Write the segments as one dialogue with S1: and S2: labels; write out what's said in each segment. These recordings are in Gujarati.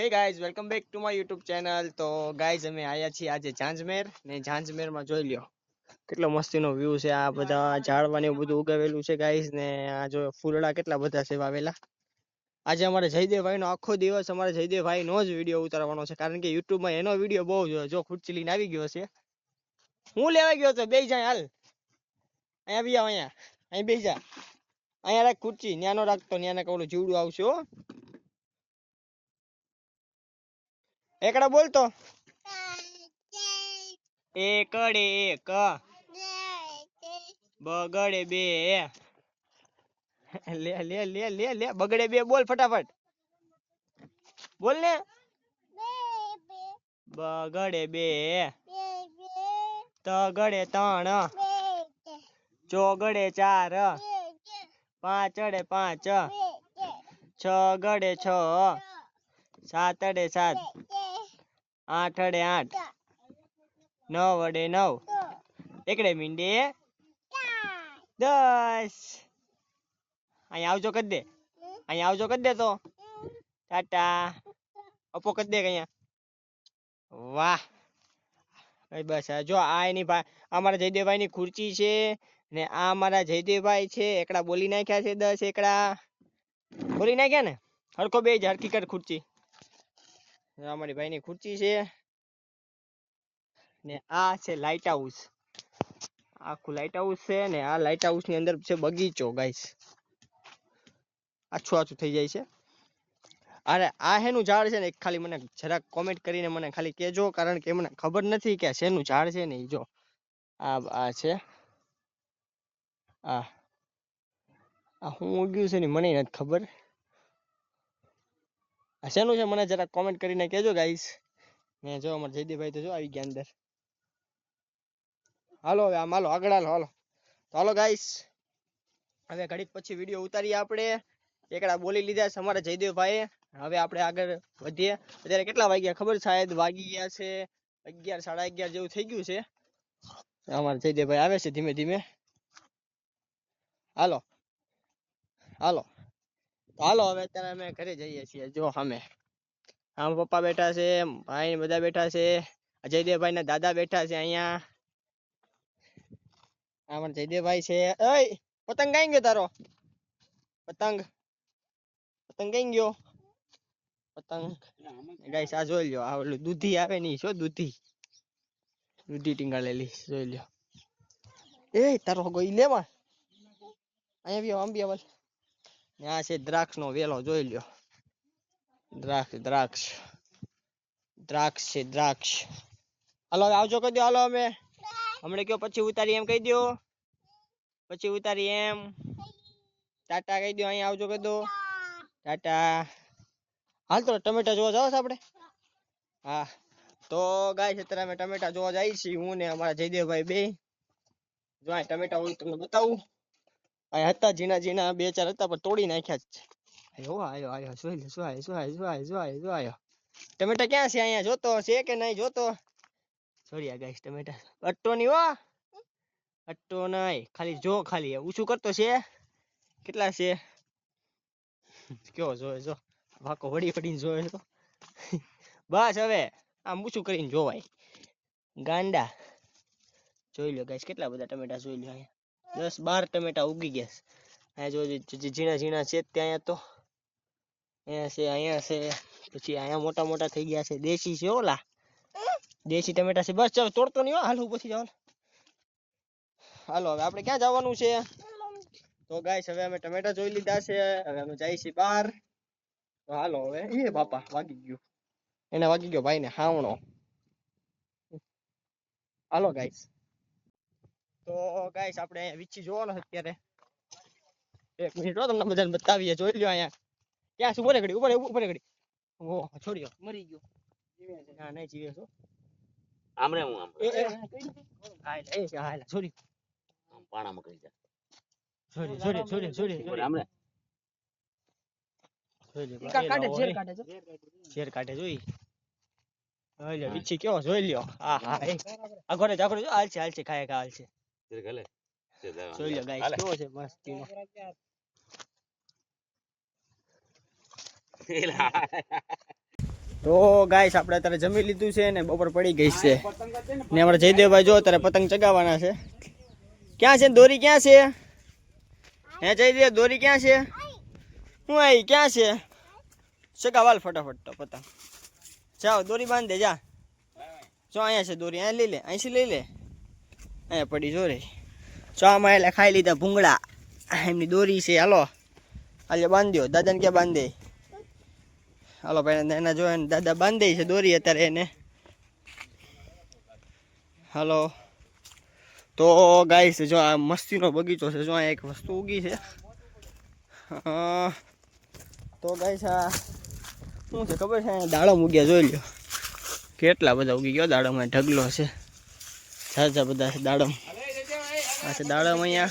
S1: Hey guys welcome back to my YouTube channel તો ગાઈઝ અમે આયા છીએ આજે ઝાંઝમેર ને ઝાંઝમેરમાં જોઈ લ્યો. કેટલો મસ્તીનો વ્યૂ છે આ બધા, ઝાડવાને બધું ઉગાવેલું છે ગાઈઝ ને આ જો ફૂલડા કેટલા બધા છે વાવેલા. આજે અમારે જયદેવભાઈ નો આખો દિવસ અમારે જયદેવભાઈ નો જ વીડિયો ઉતારવાનો છે, કારણ કે યુટ્યુબમાં એનો વીડિયો બહુ જો જો ખુરચી લઈને આવી ગયો છે. હું લેવા ગયો તો બે જાય હાલ. અહીંયા બી આવ અહીંયા. અહીં બે જા. અહીંયા રાખ ખુરચી, ન્યાનો રાખતો ન્યાને કહું જીવડું આવશે એકડા બોલતો એકડે એક બગડે બે લે લે લે લે લે બગડે બે બોલ ફટાફટ બોલ ને બગડે બે તગડે ત્રણ ચોગડે ચાર પાંચડે પાંચ છ ગડે છ સાતડે સાત આઠડે આઠ. નવ અડે નવ. એકડે મીંડે દસ. અહીંયા આવજો કરી દે. અહીંયા આવજો કરી દે તો. ટાટા. અપો કરી દે અહીંયા. વાહ. બસ જો આ એની અમારા જયદેવભાઈ ની ખુરચી છે ને આ અમારા જયદેવભાઈ છે. એકડા બોલી નાખ્યા છે દસ એકડા. બોલી નાખ્યા ને? હરખો બે જ હરખી કર ખુરચી. અમારી ભાઈ ની ખુરચી છે. ને આ છે લાઇટ હાઉસ આખું લાઇટ હાઉસ છે ને આ લાઇટ હાઉસની અંદર છે બગીચો ગાઈસ આછું આછું થઈ જાય છે. અરે આ હેનું ઝાડ છે ને? ખાલી મને જરાક કોમેન્ટ કરીને મને ખાલી કહેજો, કારણ કે મને ખબર નથી કે શેનું ઝાડ છે ને જો. આ આ છે. આ આ હું ઉગ્યું છે ને મને નથી ખબર. શેનું છે, મને જરાક કોમેન્ટ કરીને કહેજો ગાઈસ ને જો અમાર જયદીપભાઈ તો જો આવી ગયા અંદર. હાલો, હવે આમ હાલો, આગળ હાલો હાલો. હાલો ગાઈસ હવે ઘડીક પછી વીડિયો ઉતારીએ આપણે. એકડા બોલી લીધા છે અમારા જયદેવભાઈએ હવે આપણે આગળ વધીએ. અત્યારે કેટલા વાગ્યા ખબર શાયદ વાગી ગયા છે અગિયાર, સાડા અગિયાર જેવું થઈ ગયું છે. અમારા જયદેવભાઈ આવે છે ધીમે ધીમે. હાલો હાલો. હાલો, હવે અત્યારે અમે ઘરે જઈએ છીએ, જો સામે આમ પપ્પા બેઠા છે, ભાઈ બધા બેઠા છે જયદેવભાઈ ના દાદા બેઠા છે અહીંયા. અમારા જયદેવભાઈ છે. અય પતંગ કઈ ગયો તારો? પતંગ. પતંગ કઈ ગયો? પતંગ. ગાઈસ આ જોઈ લ્યો, આ ઓલું દૂધી આવે ની શું દૂધી. દૂધી ટીંગાળેલી જોઈ લ્યો. એ તારો ગોઈ લેવા. અહીંયા બી આમ બી આ છે દ્રાક્ષ નો વેલો, જોઈ લ્યો. દ્રાક્ષ દ્રાક્ષ. દ્રાક્ષ છે, દ્રાક્ષ. હાલો આવજો કહી દો, હાલો અમે. હમણાં કયો પછી ઉતારી એમ કહી દો. પછી ઉતારી એમ. ટાટા કહી દો, અહીંયા આવજો કહી દો. ટાટા. હાલ તો ટમેટા જોવા જાવ આપણે હા. તો ગાય અત્યારે અમે ટમેટા જોવા જઈએ છીએ. હું ને અમારા જયદેવભાઈ બે. જો આ ટમેટા હું તમને બતાવું. આ હતા ઝીણા ઝીણા બે ચાર હતા પણ તોડી નાખ્યા જ છે. આવ્યો આયો આયો જોઈ લે આયો શું આયો શું આયો ટમેટા ક્યાં છે અહીંયા? જોતો છે કે નહીં જોતો? જોડિયા ગાઈસ ટમેટા. અટ્ટો ની હો. અટ્ટો નહીં ખાલી જો ખાલી. ઊંચું કરતો છે. કેટલા છે? કયો જોવે જો. વાકો વળી વળીને જોવે તો બસ હવે આમ ઊંચું કરીને જોવાય. ગાંડા. જોઈ લો ગાઈસ કેટલા બધા ટમેટા જોઈ લો અહીંયા. દસ બાર ટમેટા ઉગી ગયા અહીંયા જો ઝીણા ઝીણા છે ત્યાં તો અહીંયા છે અહીંયા છે, પછી અહીંયા મોટા મોટા થઈ ગયા છે. દેશી છે ઓલા. દેશી ટમેટા છે. બસ ચાલો તોડતો નહીં હાલ પછી જાવ હાલો, હવે આપણે ક્યાં જવાનું છે? તો ગાઈસ, હવે અમે ટમેટા જોઈ લીધા છે. હવે અમે જઈએ છીએ બહાર. હાલો, હવે એ બાપા વાગી ગયું. એને વાગી ગયો ભાઈને હાવણો. હાલો, ગાઈસ. તો ગાઈસ આપણે અહીંયા વીછી જોવાનો છે અત્યારે. એક મિનિટ હો તમને બધાને બતાવીએ. જોઈ લ્યો અહીંયા. ક્યાં શું ઉભરે ઘડી ઉપર ઉપર ઘડી. ઓ છોડ્યો મરી ગયો. ના નહીં જીવે છો
S2: આમરે હું આમ
S1: એ એ. હા એ છે છોડી.
S2: આમ પાણામાં કરી જા
S1: છોડી છોડી છોડી છોડી.
S2: આમરે?
S1: ઝેર કાઢે જોઈ. જોઈ લ્યો વિચ્છી કેવો જોઈ લ્યો. હા હા એ. આગળ જ આગળ જો હાલ છે હાલ છે ખાય ખા હાલ છે.
S2: તે ગલે તે
S1: જોઈ લ્યો ગાઈસ કેવો છે મસ્તીનો તો ગાઈસ આપણે અત્યારે જમી લીધું છે ને બપોર પડી ગઈ છે. ને અમારે જયદેવભાઈ જો અત્યારે પતંગ ચગાવવાના છે. ક્યાં છે દોરી ક્યાં છે? હે જયદેવ દોરી ક્યાં છે? હું આવી ક્યાં છે? ચગાવાલ ફટાફટ તો પતંગ. જાઓ દોરી બાંધે દે જા જો અહીંયા છે દોરી અહીંયા લઈ લે અહીંથી લઈ લે. અહીંયા પડી જો રે ચોમાં એટલે ખાઈ લીધા ભૂંગળા. એમની દોરી છે, હાલો. આજે બાંધ્યો દાદાને ક્યાં બાંધે? હાલો ભાઈ, એના જો એને દાદા બાંધે છે દોરી અત્યારે એને. હાલો. તો ગાઈસ, જો આ મસ્તીનો બગીચો છે, જો અહીંયા એક વસ્તુ ઉગી છે. તો ગાઈસ, આ શું છે ખબર છે? દાડમ ઉગ્યા, જોઈ લ્યો. કેટલા બધા ઉગી ગયો, દાડમ ઢગલો છે. ઝાઝા બધા છે, દાડમ. આ છે દાડમ અહીંયા.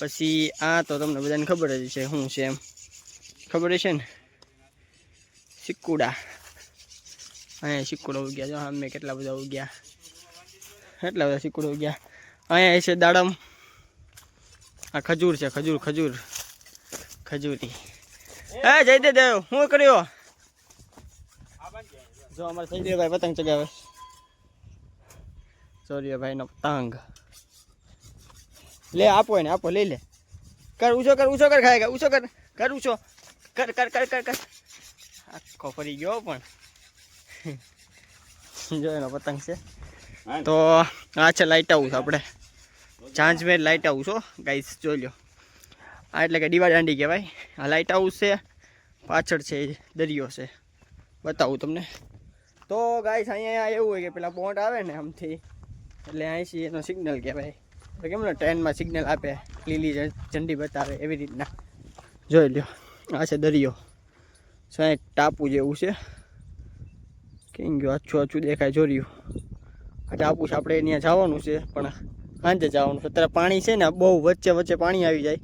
S1: પછી આ તો તમને બધાને ખબર જ છે શું છે એમ. ખબર છે ને? સિક્કુડા. અહીંયા સિક્કુડા ઉગ્યા. જો અમે કેટલા બધા ઉગ્યા. એટલા બધા સિક્કુડા ઉગ્યા. અહીંયા છે દાડમ. આ ખજૂર છે, ખજૂર ખજૂર. ખજૂરી. હે જય દેવ શું કર્યો? જો, અમારે સૈદેવભાઈ પતંગ ચગાવે. સૌર્યભાઈનો પતંગ લે, આપો એને, આપો, લઈ લે. કર ઊંચો કર ઊંચો કર ખાય ઊંચો કર કર ઊંચો કર કર કર કર કર. આખો ફરી ગયો પણ. જો એનો પતંગ છે. તો આ છે લાઇટ હાઉસ આપણે. ચાંચમેર લાઇટ હાઉસ હો ગાઈસ જોઈ લો આ એટલે કે દીવા દાંડી કહેવાય. આ લાઇટ હાઉસ છે, પાછળ છે દરિયો છે. બતાવું તમને. તો ગાઈસ અહીંયા એવું હોય કે પેલા બોટ આવે ને આમથી એટલે અહીંથી એનો સિગ્નલ કહેવાય. કેમ ને ટ્રેનમાં સિગ્નલ આપે, લીલી ઝંડી બતાવે એવી રીતના. જોઈ લ્યો, આ છે દરિયો. સો ટાપુ જેવું છે. કેમ ગયો? આછું આછું દેખાય જોર્યું આ ટાપુ છે, આપણે ત્યાં જવાનું છે, પણ સાંજે જવાનું છે. અત્યારે પાણી છે ને બહુ વચ્ચે વચ્ચે પાણી આવી જાય.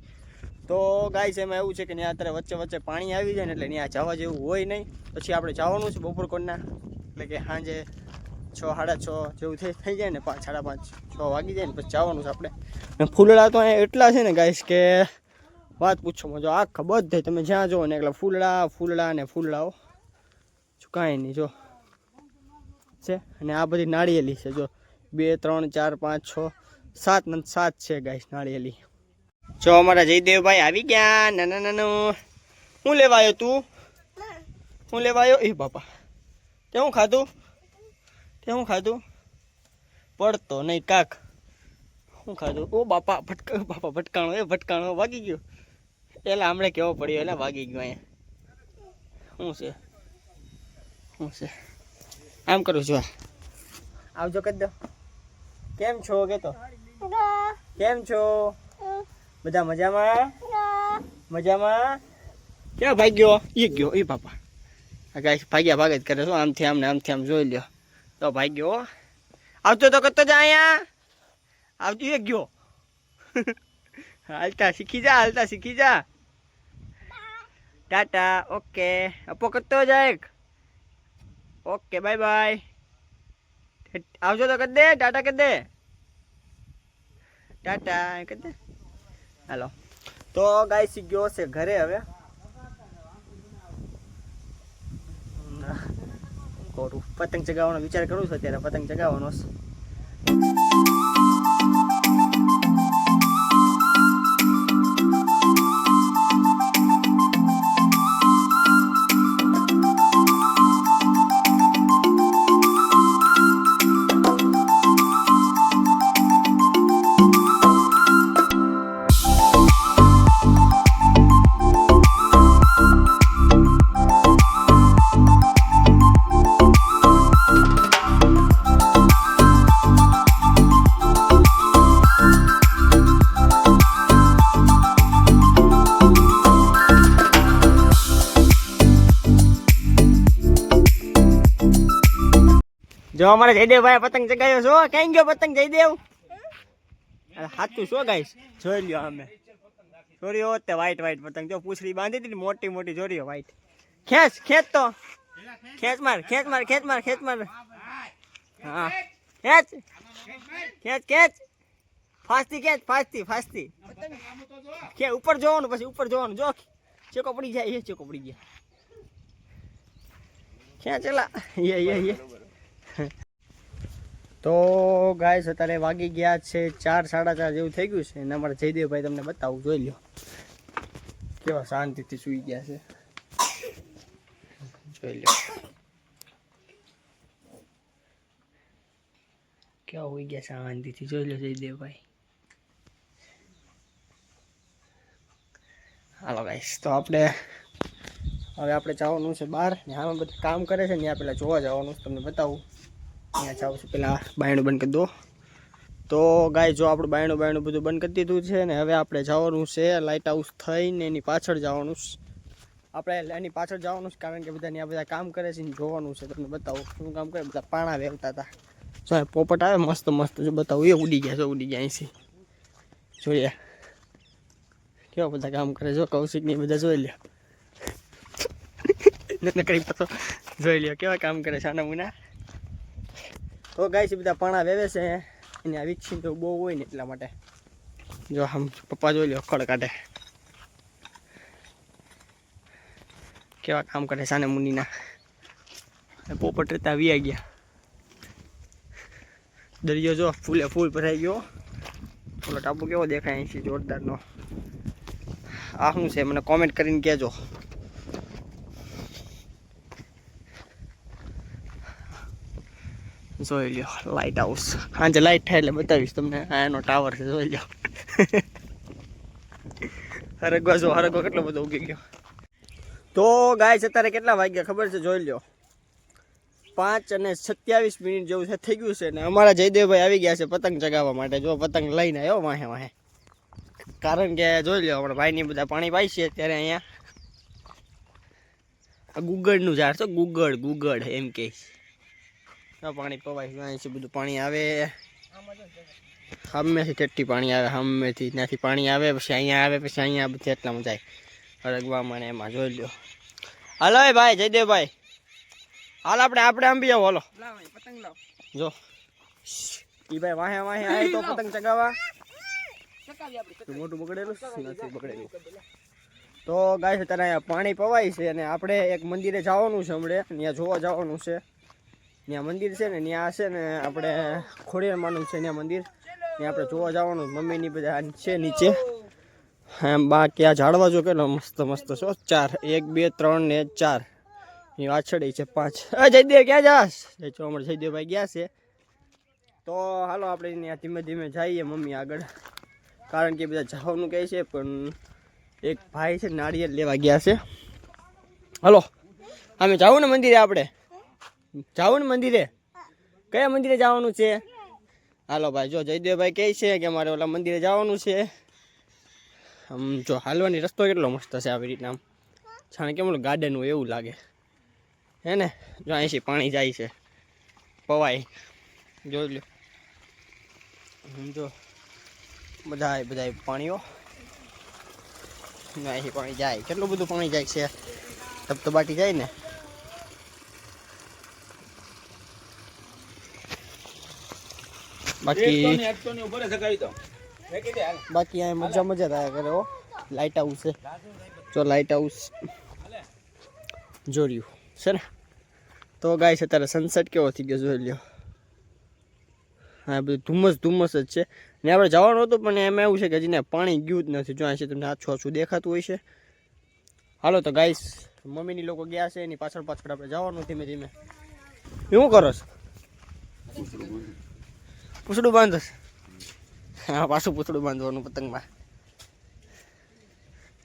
S1: તો ગાય છે એમાં એવું છે કે ત્યાં અત્યારે વચ્ચે વચ્ચે પાણી આવી જાય ને, એટલે ત્યાં જવા જેવું હોય નહીં. પછી આપણે જવાનું છે બપોર કોણના એટલે કે સાંજે છ, સાડા છ જેવું થઈ થઈ જાય ને પાંચ, સાડા પાંચ, છ વાગી જાય ને પછી જવાનું છે આપણે. ફૂલડા તો અહીંયા એટલા છે ને ગાઈશ કે વાત પૂછો જો આખા બધે તમે જ્યાં જુઓ ને એટલે ફૂલડા ફૂલડા ને ફૂલડાઓ. કાંઈ નહીં, જો. છે? અને આ બધી નાળિયેલી છે, જો. બે, ત્રણ, ચાર, પાંચ, છ, સાત ને સાત છે ગાઈશ નાળિયેલી. જો અમારા જયદેવભાઈ આવી ગયા. નાના, નાનું. હું લેવાયો તું? હું લેવાયો એ બાપા. તે શું ખાધું? તે શું ખાધું? પડતો નહીં, કાક. શું ખાધું? ઓ બાપા, ભટકા, બાપા, ભટકાણો, એ ભટકાણો, વાગી ગયો. એલા હમણાં કેવો પડ્યો? એટલે વાગી ગયો અહીંયા. શું છે? શું છે? આમ કરું છું આવજો કરી દો. કેમ છો કે તો કેમ છો? બધા મજામાં? મજામાં? ક્યાં ભાગ્યો? એ ગયો એ બાપા. ગાય ભાગ્યા ભાગે જ કરે શું આમથી આમને, આમથી આમ જોઈ લ્યો. તો ભાગ્યો હો. આવતો તો કતો જા અહીંયા આવજો એ ગયો હાલતા શીખી જા હાલતા શીખી જા ટાટા ઓકે અપો કતો જાય ઓકે બાય બાય આવજો તો કરી દે ટાટા કરી દે ટાટા કરી દે હાલો તો ગાય શીખ ગયો છે ઘરે હવે કરું પતંગ ચગાવવાનો વિચાર કરું છું અત્યારે. પતંગ ચગાવવાનો છે જો અમારે જયદેવભાઈ પતંગ ચગાવ્યો છો ક્યાં ગયો પતંગ, જયદેવ? સાચું શું ગાઈશ? જોઈ લ્યો અમે. જોરીઓ તે વ્હાઈટ વ્હાઈટ પતંગ. જો પૂછડી બાંધી હતી મોટી મોટી જોરીઓ વ્હાઈટ ખેંચ ખેંચ તો. ખેંચ માર ખેંચ માર ખેંચ માર ખેંચ માર. હા. ખેંચ. ખેંચ ખેંચ. ફાસ્તી ખેંચ, ફાસ્તી ફાસ્તી. કે ઉપર જોવાનું, પછી ઉપર જોવાનું. જો, ચેકો પડી જાય એ ચેકો પડી ગયા. ખેંચ ચલા યે યે યે. તો ગાય અત્યારે વાગી ગયા છે ચાર, સાડા ચાર જેવું થઈ ગયું છે. અને અમારા જયદેવભાઈ તમને બતાવું, જોઈ લ્યો. કેવા શાંતિથી સૂઈ ગયા છે. જોઈ લો કેવા હોઈ ગયા શાંતિથી, જોઈ લો જયદેવભાઈ. હાલો ગાઈશ તો આપણે હવે આપણે જવાનું છે બહાર, ને આમાં બધું કામ કરે છે ને, ત્યાં પેલા જોવા જવાનું તમને બતાવું. ત્યાં જાઉં છું. પેલા બાયણું બંધ કરી દો. તો ગાય, જો આપણું બાયણું બાયણું બધું બંધ કરી દીધું છે ને હવે આપણે જવાનું છે લાઇટ હાઉસ થઈને એની પાછળ જવાનું આપણે એની પાછળ જવાનું છે કારણ કે બધા ત્યાં બધા કામ કરે છે જોવાનું છે. તમને બતાવું. શું કામ કરે? બધા પાણા વેવતા હતા. જો પોપટ આવે મસ્ત મસ્ત, જો બતાવું. એ ઉડી ગયા છે ઉડી ગયા અહીંથી. જોઈએ. કેવા બધા કામ કરે જો કૌશિક ને બધા જોઈ લ્યો. નકરી પતો જોઈ લ્યો. કેવા કામ કરે છે આના મુના? તો ગાય છે બધા પાણા વેવે છે. એને આ વિકસી તો બહુ હોય ને એટલા માટે. જો આમ પપ્પા જોઈ લો ખડ કાઢે. કેવા કામ કરે સાને મુનિના. પોપટ રહેતા વી ગયા. દરિયો જો ફૂલે ફૂલ ભરાઈ ગયો. ઓલો ટાપુ કેવો દેખાય અહીંથી જોરદારનો. આ શું છે? મને કોમેન્ટ કરીને કહેજો. જોઈ લ્યો લાઇટ હાઉસ સાંજે લાઇટ થાય એટલે બતાવીશ તમને. આ એનો ટાવર છે, જોઈ લ્યો. હરગવા જો, હરગવા કેટલો બધો ઉગી ગયો. તો ગાય છે અત્યારે કેટલા વાગ્યા ખબર છે? જોઈ લ્યો. પાંચ અને સત્યાવીસ મિનિટ જેવું છે, થઈ ગયું છે ને અમારા જયદેવભાઈ આવી ગયા છે પતંગ ચગાવવા માટે. જો પતંગ લઈને આવ્યો વાહે વાહે. કારણ કે જોઈ લો અમારા ભાઈની બધા પાણી પાઈ છે ત્યારે અહીંયા ગુગળનું ઝાડ છે, ગુગળ ગુગળ, એમ કહીશ પાણી પવાય છે અહીંથી બધું પાણી આવે. હમેથી ટેટી પાણી આવે હમેથી ત્યાંથી પાણી આવે પછી અહીંયા આવે પછી અહીંયા બધી એટલામાં જાય. રગવા મને એમાં જોઈ લો હાલો ભાઈ જયદેવભાઈ હાલ આપણે આપણે આમ બી આવો હાલો. જો. ઈ ભાઈ વાહે વાહે આવે તો પતંગ ચગાવવા. મોટું બગડેલું નથી બગડેલું. તો ગાય છે ત્યારે અહીંયા પાણી પવાય છે અને આપણે એક મંદિરે જવાનું છે હમણે. ત્યાં જોવા જવાનું છે. ત્યાં મંદિર છે ને, ત્યાં છે ને આપણે ખોડિયારમાંનું છે ત્યાં મંદિર. ત્યાં આપણે જોવા જવાનું મમ્મીની બધા છે નીચે. એમ બાકી આ ઝાડવા જો કેટલો મસ્ત મસ્ત છો ચાર. એક, બે, ત્રણ ને ચાર. એ વાછડી છે, પાંચ. જયદેવ, ક્યાં જાસ જો અમારે જયદેવભાઈ ગયા છે. તો હાલો આપણે ત્યાં ધીમે ધીમે જઈએ મમ્મી આગળ. કારણ કે બધા જવાનું કહે છે, પણ એક ભાઈ છે નાળિયેર લેવા ગયા છે. હલો, અમે જાવું ને મંદિરે આપણે. જાવું ને મંદિરે? કયા મંદિરે જવાનું છે? હાલો ભાઈ, જો જયદેવભાઈ કહે છે કે મારે ઓલા મંદિરે જવાનું છે. આમ જો હાલવાની રસ્તો કેટલો મસ્ત છે આવી રીતના આમ. જાણે કેમ ગાર્ડન હોય એવું લાગે. હે ને? જો અહીંથી પાણી જાય છે. પવાય. જોઈ લો જો બધા બધા પાણીઓ. અહીંથી પાણી જાય. કેટલું બધું પાણી જાય છે? તબ જાય ને. બાકી બાકી આ મજા મજા થયા કરે હો. લાઇટ હાઉસ છે જો લાઇટ હાઉસ જોડ્યું છે ને? તો ગાય છે અત્યારે સનસેટ કેવો થઈ ગયો જોઈ લ્યો. હા બધું ધુમ્મસ ધુમ્મસ જ છે. ને આપણે જવાનું હતું પણ એમાં એવું છે કે હજી ને પાણી ગયું જ નથી. જો છે તમને આછું આછું દેખાતું હોય છે. હાલો તો ગાઈસ મમ્મીની લોકો ગયા છે એની પાછળ પાછળ આપણે જવાનું ધીમે ધીમે. શું કરો છો? પૂછડું બાંધસ હા, પાછું પૂછડું બાંધવાનું પતંગમાં.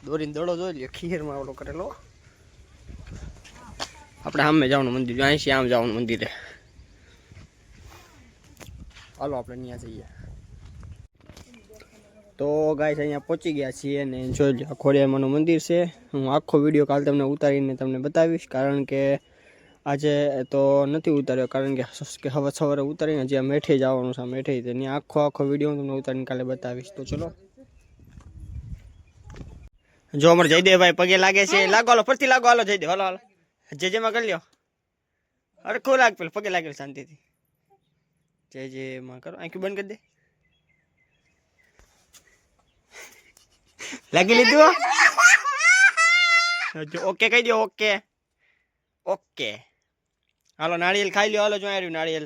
S1: દોરીને દડો જોઈ લ્યો, ખીરમાં ઓલો કરેલો. આપણે સામે જવાનું મંદિર અહીંથી આમ જવાનું મંદિરે. હાલો, આપણે ત્યાં જઈએ. તો ગાય અહીંયા પહોંચી ગયા છીએ અને જોઈ લો ખોડિયામાનું મંદિર છે. હું આખો વીડિયો કાલ તમને ઉતારીને તમને બતાવીશ, કારણ કે આજે તો નથી ઉતાર્યો કારણ કે સ- કે હવે સવારે ઉતારીને જ્યાં મેઠે જવાનું છે મેઠે તો ત્યાં આખો આખો વીડિયો હું તમને ઉતારીને કાલે બતાવીશ. તો ચલો. જો અમારે જયદેવભાઈ પગે લાગે છે. લાગો હાલો ફરતી લાગો હાલો જયદેવ હાલો હાલો. જે જેમાં કરી લ્યો. અરે ખો લાગ પેલા પગે લાગેલ શાંતિથી. જય જય માં કરો. આંખી બંધ કરી દે. લાગી લીધું હો? જો ઓકે કહી દો ઓકે. ઓકે. હાલો નાળિયેર ખાઈ લ્યો હાલો જો આવ્યું નાળિયેર.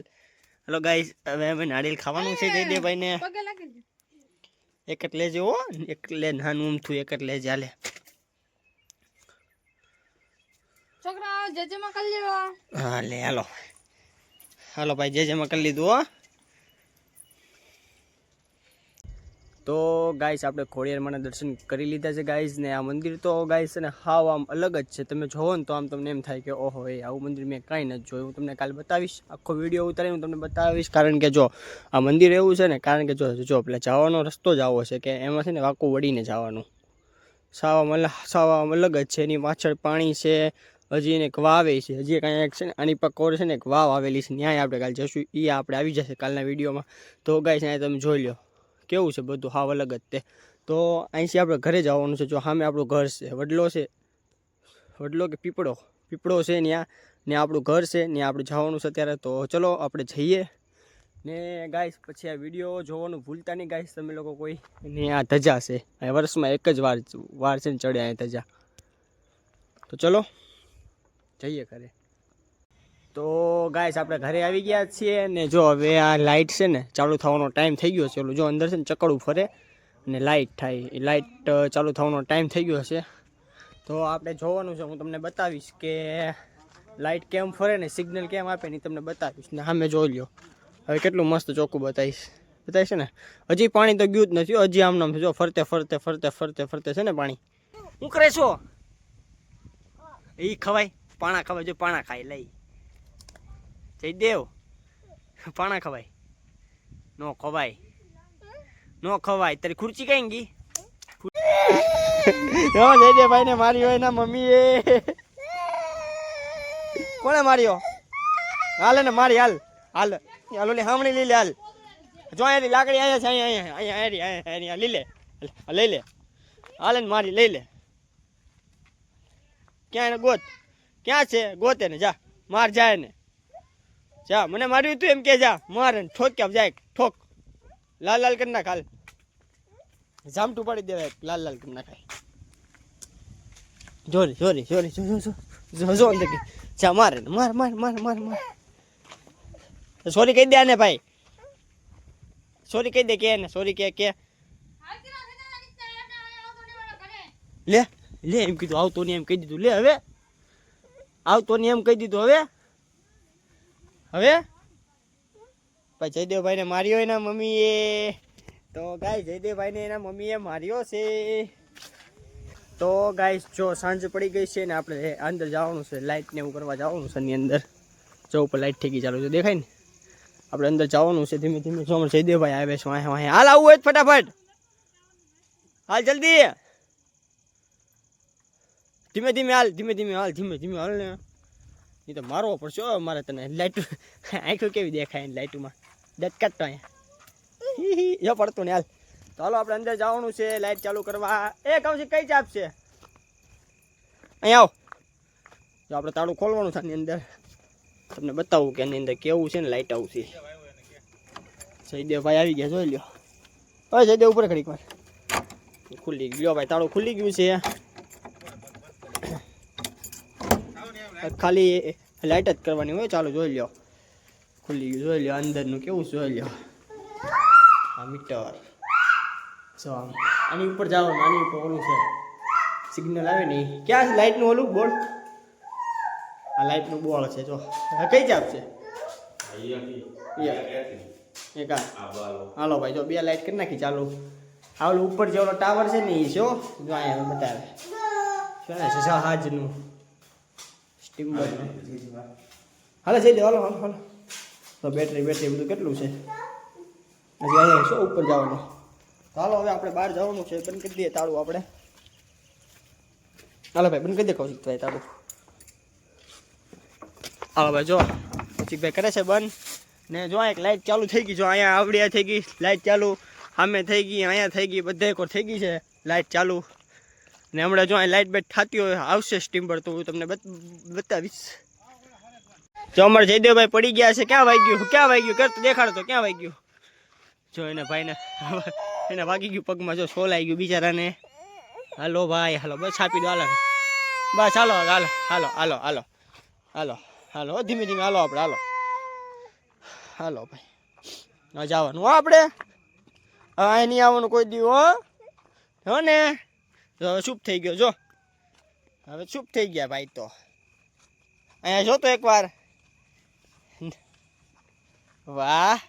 S1: હાલો ગાઈસ હવે અમે નાળિયેર ખાવાનું છે જયદેવભાઈ ને એક જ લેજે હો એક લે નાનું ઊમથું એક જ લેજે હાલે.
S3: છોકરા જજમાં કરી લેવા.
S1: હા લે હાલો. હાલો ભાઈ જે જેમાં કરી લીધું હો. તો ગાઈસ આપણે ખોડિયારમાંના દર્શન કરી લીધા છે ગાઈસ ને આ મંદિર તો ગાઈસ છે ને હાવ આમ અલગ જ છે. તમે જોવો ને તો આમ તમને એમ થાય કે, ઓહો, એ આવું મંદિર મેં કાંઈ નથી જોયું. હું તમને કાલે બતાવીશ. આખો વીડિયો ઉતારી હું તમને બતાવીશ. કારણ કે જો, આ મંદિર એવું છે ને, કારણ કે જો જો, એટલે જવાનો રસ્તો જ આવો છે કે એમાં છે ને વાંકું વળીને જવાનું. સાવ આમ અલ, સાવ અલગ જ છે. એની પાછળ પાણી છે. હજી એને એક વાવ છે. હજી કાંઈ એક છે ને, આની પર છે ને એક વાવ આવેલી છે. ન્યાય આપણે કાલે જશું. એ આપણે આવી જશે કાલના વિડીયોમાં તો ગાઈસ અહીંયા તમે જોઈ લો કેવું છે બધું? હાવ અલગ જ તે. તો અહીંથી આપણે ઘરે જવાનું છે. જો સામે આપણું ઘર છે. વડલો છે. વડલો કે પીપળો? પીપળો છે ત્યાં ને આપણું ઘર છે. ને આપણે જવાનું છે અત્યારે. તો ચલો આપણે જઈએ. ને ગાઈસ, પછી આ વીડિયો જોવાનું ભૂલતા નહીં ગાઈસ તમે લોકો કોઈ. ને આ ધજા છે. આ વર્ષમાં એક જ વાર વાર છે ને ચડે આ ધજા. તો ચલો, જઈએ ઘરે. તો ગાઈસ આપણે ઘરે આવી ગયા છીએ ને જો હવે આ લાઇટ છે ને ચાલુ થવાનો ટાઈમ થઈ ગયો છે. જો અંદર છે ને ચકડું ફરે ને લાઇટ થાય. એ લાઇટ ચાલુ થવાનો ટાઈમ થઈ ગયો છે. તો આપણે જોવાનું છે, હું તમને બતાવીશ કે લાઇટ કેમ ફરે ને સિગ્નલ કેમ આપે ને તમને બતાવીશ. ને સામે જોઈ લ્યો. હવે કેટલું મસ્ત ચોખ્ખું બતાવીશ. બતાવીશ ને? હજી પાણી તો ગયું જ નથી હજી આમ નામ જો ફરતે ફરતે ફરતે ફરતે ફરતે છે ને પાણી. ઉકરે કરે છો? એ ખવાય. પાણા ખવાય. જો પાણા ખાઈ લઈ. જયદેવ પાણા ખવાય. નો ખવાય. નો ખવાય. તારી ખુરચી કઈ ગઈ હા જયદેવભાઈ ને મારી હોય ના મમ્મી એ કોને માર્યો? હાલ ને મારી, હાલ. હાલ. હાલો, લે, હામણી લઈ લે, હાલ. જો અહીંયા લાકડી અહીંયા છે, અહીંયા અહીંયા અહીંયા અહીંયા લઈ લે. લઈ લે. હાલ ને મારી, લઈ લે. ક્યાં એને ગોત? ક્યાં છે? ગોતે ને જા. માર જાય ને જા, મને માર્યું તું એમ કે જા. માર ઠોક કે જાય, ઠોક. લાલ લાલ કરી નાખ હાલ. જામટું પાડી દેવાય લાલ લાલ કરી નાખાય. જોરી જોરી જોરી જો જો જો જો. જા માર માર માર માર માર માર. સોરી કહી દે આને ભાઈ. સોરી કહી દે કે એને સોરી કે કે. લે લે, એમ કીધું, આવતો ને એમ કહી દીધું. લે, હવે. આવતો ને એમ કહી દીધું, હવે. હવે? ભાઈ જયદેવભાઈને માર્યો એના મમ્મીએ. તો ગાય જયદેવભાઈને એના મમ્મીએ માર્યો છે. તો ગાય જો સાંજ પડી ગઈ છે ને આપણે અંદર જવાનું છે લાઇટ ને એવું કરવા જવાનું છે એની અંદર. જો ઉપર લાઇટ ઠેકી ચાલુ છે, દેખાય ને? આપણે અંદર જવાનું છે ધીમે ધીમે. જો જયદેવભાઈ આવે છે, વાંહે વાંહે. હાલ આવવું હોય ફટાફટ. હાલ જલ્દી. ધીમે ધીમે હાલ, ધીમે ધીમે હાલ, ધીમે ધીમે હાલ ને. એ તો મારવો પડશે મારે તને લાઈટ આંખું કેવી દેખાય લાઈટમાં? દત કાઢતો અહીંયા. જો પડતું ને હાલ. તો હાલો આપણે અંદર જવાનું છે, લાઈટ ચાલુ કરવા. એ કહું કઈ ચાપ છે? અહીંયા આવો. જો, આપણે તાળું ખોલવાનું છે આની અંદર. તમને બતાવું કે એની અંદર કેવું છે ને લાઈટ આવશે જયદેવભાઈ આવી ગયા, જોઈ લ્યો. હવે જયદેવ ઉપર ઘડીક વાર. ખુલ્લી ગયો ભાઈ, તાળું ખુલ્લી ગયું છે. ખાલી લાઇટ જ કરવાની હોય, ચાલો જોઈ લ્યો. ખુલ્લી ગયું જોઈ લ્યો, અંદરનું કેવું જોઈ લ્યો. આ મીટર. જો આમ. આની ઉપર જાઓ, આની ઉપર ઓલું છે. સિગ્નલ આવે ને. ક્યાં છે લાઈટનું ઓલું? બોર્ડ આ લાઇટનું બોર્ડ છે, જો. કઈ જાપ છે? હાલો ભાઈ, જો, બે લાઈટ કરી નાખી, ચાલુ. આ ઉપર જે ઓલો ટાવર છે ને એ જો. જો અહીંયા બતાવે. શું છે? જહાજનું. સ્ટીમર હાલે જઈ દે હાલો હાલો હાલો. તો બેટરી બેટરી બધું કેટલું છે? હજી અહીંયા શું ઉપર જવાનું? હાલો હવે આપણે બહાર જવાનું છે. બંધ કરી દઈએ તાળું આપણે. હાલો ભાઈ બંધ કરી દે કૌશિક ભાઈ તાળું. હાલો ભાઈ જો. કૌશિકભાઈ કરે છે બંધ. ને જો એક લાઈટ ચાલુ થઈ ગઈ. જો અહીંયા આવડિયા થઈ ગઈ. લાઈટ ચાલુ. સામે થઈ ગઈ અહીંયા થઈ ગઈ. બધે કોર થઈ ગઈ છે. લાઈટ ચાલુ. ને હમણાં જો અહીં લાઇટ બેટ થતી હોય, આવશે સ્ટીમ્બર તો હું તમને બત- બતાવીશ. જો અમારે જયદેવભાઈ પડી ગયા છે, ક્યાં વાગ્યું? ક્યાં વાગ્યું? કરતો દેખાડો તો ક્યાં વાગ્યું? જો એને ભાઈને, એને વાગી ગયું પગમાં જો સોલાઈ ગયું બિચારાને. હાલો ભાઈ, હાલો, બસ આપી દો, હાલો. બસ, હાલો હાલો હાલો હાલો હાલો હાલો હાલો ધીમે ધીમે, હાલો આપણે, હાલો. હાલો ભાઈ. જવાનું આપણે. હવે અહીં આવવાનું કોઈ દી હો ને. હવે ચૂપ થઈ ગયો, જો. હવે ચૂપ થઈ ગયા ભાઈ તો. અહીંયા જો તો એકવાર. વાહ.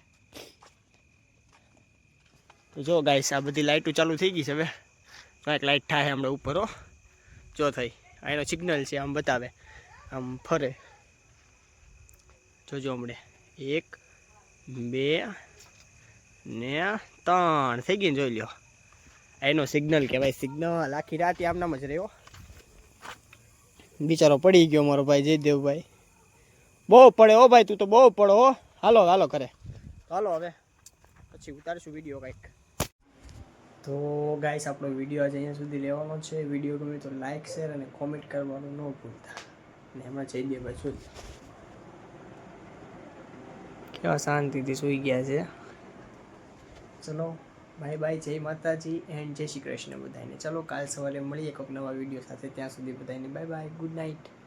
S1: તો જો ગાઈસ આ બધી લાઇટો ચાલુ થઈ ગઈ છે હવે. એક લાઇટ થાય હમણાં ઉપર હો. જો થઈ. આ સિગ્નલ છે, આમ બતાવે. આમ ફરે. જોજો હમણે. એક, બે ને ત્રણ. થઈ ગઈ જોઈ લ્યો. એનો સિગ્નલ કહેવાય. સિગ્નલ આખી રાત આમનામ જ રહ્યો. બિચારો પડી ગયો મારો ભાઈ, જયદેવભાઈ. બહુ પડે હો ભાઈ, તું તો બહુ પડો હો. હાલો હાલો કરે હાલો હવે. પછી ઉતારશું વીડિયો કંઈક. તો ગાઈસ આપણો વીડિયો આજે અહીંયા સુધી લેવાનો છે. વીડિયો ગમે તો લાઈક શેર અને કોમેન્ટ કરવાનું ન ભૂલતા. અને એમાં જયદેવભાઈ શું કેવા શાંતિથી સૂઈ ગયા છે. ચલો બાય બાય, જય માતાજી એન્ડ જય શ્રી કૃષ્ણ બધાને. ચલો કાલ સવારે મળીએ કોઈક નવા વીડિયો સાથે. ત્યાં સુધી બધાને બાય બાય ગુડ નાઇટ